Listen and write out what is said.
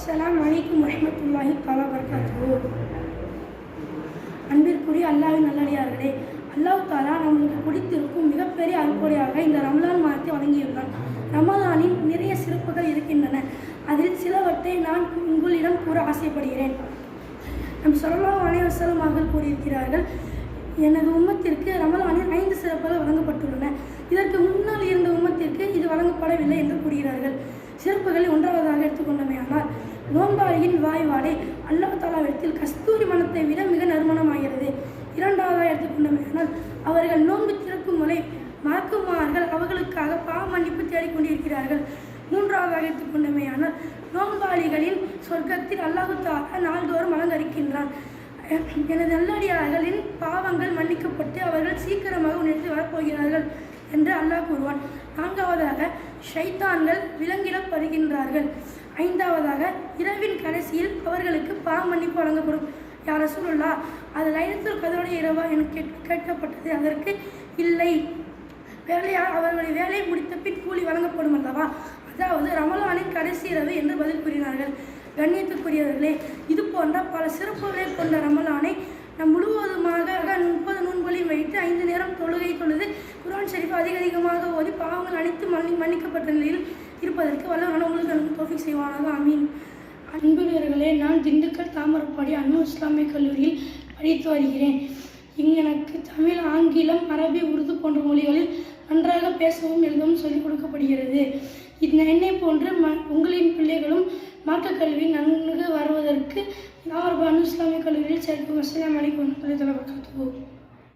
அஸ்லாம் வலைக்கும் வரமத்துல்லாஹி தஆலா வபரகாத்துஹு. அன்பிற்குரிய அல்லாவின் நல்லடியார்களே அல்லாஹ் தாலா நம்மளுக்கு பிடித்திருக்கும் மிகப்பெரிய அறுப்படையாக இந்த ரமலான் மாதத்தை வழங்கியுள்ளான் ரமலானின் நிறைய சிறப்புகள் இருக்கின்றன. அதில் சிலவற்றை நான் உங்களிடம் கூற ஆசைப்படுகிறேன். நம் சொல்லலாம் அனைவசலம் அவர்கள் கூறியிருக்கிறார்கள் எனது உம்மத்திற்கு ரமலானில் ஐந்து சிறப்புகள் வழங்கப்பட்டுள்ளன. இதற்கு முன்னால் இருந்த உம்மத்திற்கு இது வழங்கப்படவில்லை என்று கூறுகிறார்கள். சிறப்புகளை ஒன்றாவதாக எடுத்துக்கொண்டமையானால் நோன்பாளியின் வாய்வாடை அல்லாஹ் தாலாவிடத்தில் கஸ்தூரி மனத்தை விட மிக நறுமணமாகிறது. இரண்டாவதாக எடுத்துக்கொண்டமையானால் அவர்கள் நோன்பு திறக்கும் முறை மறக்குமார்கள் அவர்களுக்காக பாவ மன்னிப்பு தேடிக்கொண்டிருக்கிறார்கள் மூன்றாவதாக எடுத்துக்கொண்டமையானால் நோன்பாளிகளின் சொர்க்கத்தில் அல்லாஹுத்தாக நாள்தோறும் அலங்கரிக்கின்றான். எனது நல்லடியார்களின் பாவங்கள் மன்னிக்கப்பட்டு அவர்கள் சீக்கிரமாக உணர்ந்து வரப்போகிறார்கள் என்று அல்லாஹ் கூறுவான். நான்காவதாக ஷைத்தான்கள் விலங்கிடப்படுகின்றார்கள். ஐந்தாவதாக இரவின் கடைசியில் அவர்களுக்கு பாவ மன்னிப்பு வழங்கப்படும். யார சூழலா அது லைனத்தில் கதருடைய இரவா என கேட் கேட்கப்பட்டது. அதற்கு இல்லை. வேலையால் அவர்களுடைய வேலையை முடித்த பின் கூலி வழங்கப்படும் அல்லவா? அதாவது ரமலானின் கடைசி இரவு என்று பதில் கூறினார்கள். கண்ணியத்துக்குரியவர்களே இது போன்ற பல சிறப்புகளை கொண்ட ரமலானை நம் முழுவதுமாக முப்பது நூன்களையும் வைத்து ஐந்து நேரம் தொழுகை தொழுது குரான் ஷெரீஃப் அதிக அதிகமாக ஓதி பாவங்கள் அனைத்து மன்னி மன்னிக்கப்பட்ட நிலையில் இருப்பதற்கு வல்லவரான உங்களுக்கு எனக்கு தோஃபிக் செய்வானாக அமீன் அன்புள்ளவர்களே நான் திண்டுக்கல் தாமரப்பாடி அண்ணு இஸ்லாமிய கல்லூரியில் படித்து வருகிறேன். இங்கு எனக்கு தமிழ் ஆங்கிலம் அரபி உருது போன்ற மொழிகளில் நன்றாக பேசவும் எழுதவும் சொல்லிக் கொடுக்கப்படுகிறது. இந்த என்னை போன்று ம உங்களின் பிள்ளைகளும் மாற்றுக் கல்வி நன்கு வருவதற்கு தாமரப்பாடி இஸ்லாமிய கல்லூரியில் சேர்க்கும் அஸ்லாம் வலைக்கம் வரமத்துல்லாஹி வபரகாத்துஹு